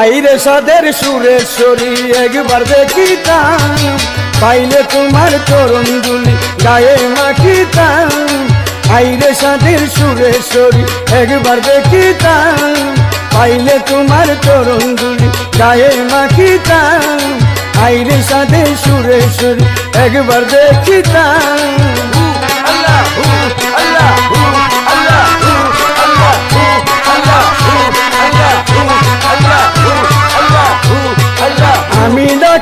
আইরে সাদের সুরেশ্বরী একবার দেখিতাম। পাইলে তোমার চরণ দুলি গায়ে মাখিতাম। আইরে সাদের সুরেশ্বরী একবার দেখিতাম। পাইলে তোমার চরণ দুলি গায়ে মাখিতাম। আইরে সাদের সুরেশ্বরী একবার দেখিতাম। আল্লাহ আল্লাহ।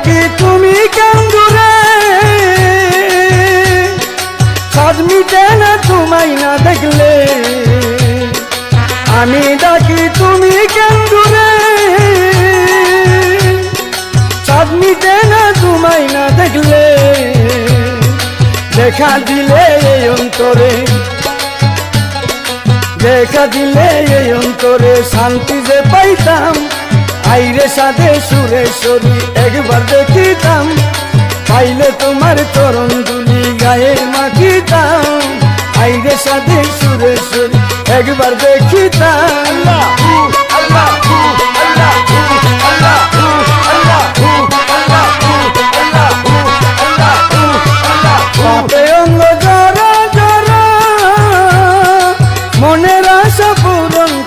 ডাকি তুমি কেন্দুরে? সাজ মিটে না তোমায় না দেখলে। আমি ডাকি তুমি কেন্দুরে? সাজ মিটে না তোমায় না দেখলে। দেখা দিলে এই অন্তরে। দেখা দিলে এই অন্তরে শান্তি যে পাইতাম। আইরে সাধে সুরেশ্বরী একবার দেখিতাম। পাইলে তোমার চরণ দুলি গায়ে মাখিতাম। আইরে সাধে সুরেশ্বরী একবার দেখিতাম।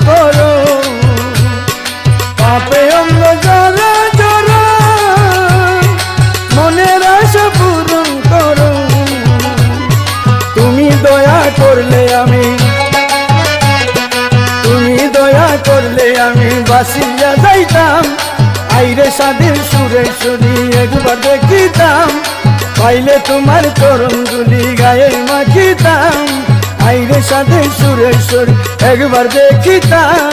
করো। পাপে করলে আমি, তুমি দয়া করলে আমি বাসিয়া যাইতাম। আইরে সাদের শুনি একবার দেখিতাম, পাইলে তোমার চরণগুলি গায়ে মাখিতাম। আইরে সাদের সুরেশ্বরী একবার দেখিতাম।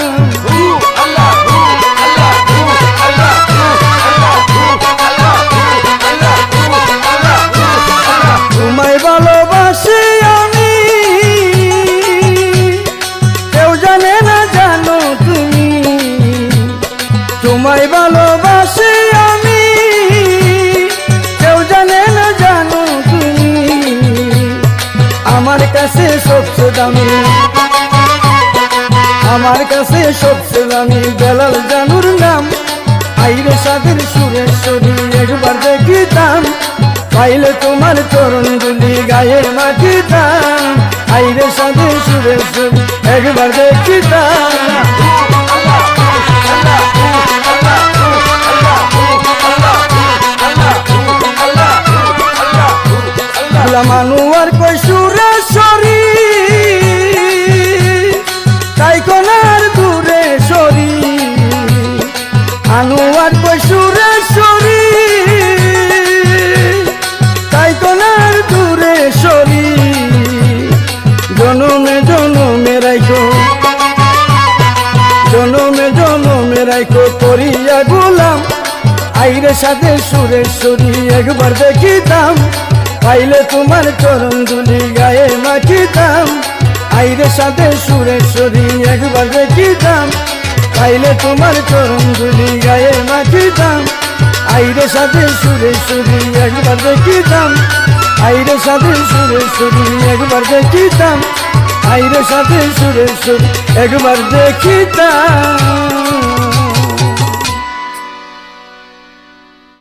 তোমায় ভালোবাসি আমি। কেউ জানে না জানো তুমি। আমার কাছে সবচেয়ে দামি। আমার কাছে সবচেয়ে দামি বেলাল জানুর নাম। আইরে সাদের সুরেশ্বরী একবার দেখিতাম। পাইলে তোমার চরণ দুলি গায়ে মাটিতাম আইরে সাদের সুরেশ্বরী একবার দেখিতাম। কই সুরেশ্বরী তাই কোনার দূরে সরি। আইরে সাথে সুরেশ্বরী একবার দেখিতাম, পাইলে তোমার চরণ দুলি গায়ে মাখিতাম। আইরে সাথে সুরেশ্বরী একবার দেখিতাম পাইলে তোমার চরণ গুলি গায়ে মাখিতাম আইরে সাথে সুরে সুরি একবার দেখিতাম আইরে সাথে সুরে সুরি একবার দেখিতাম আইরে সাথে সুরে সুরি একবার দেখিতাম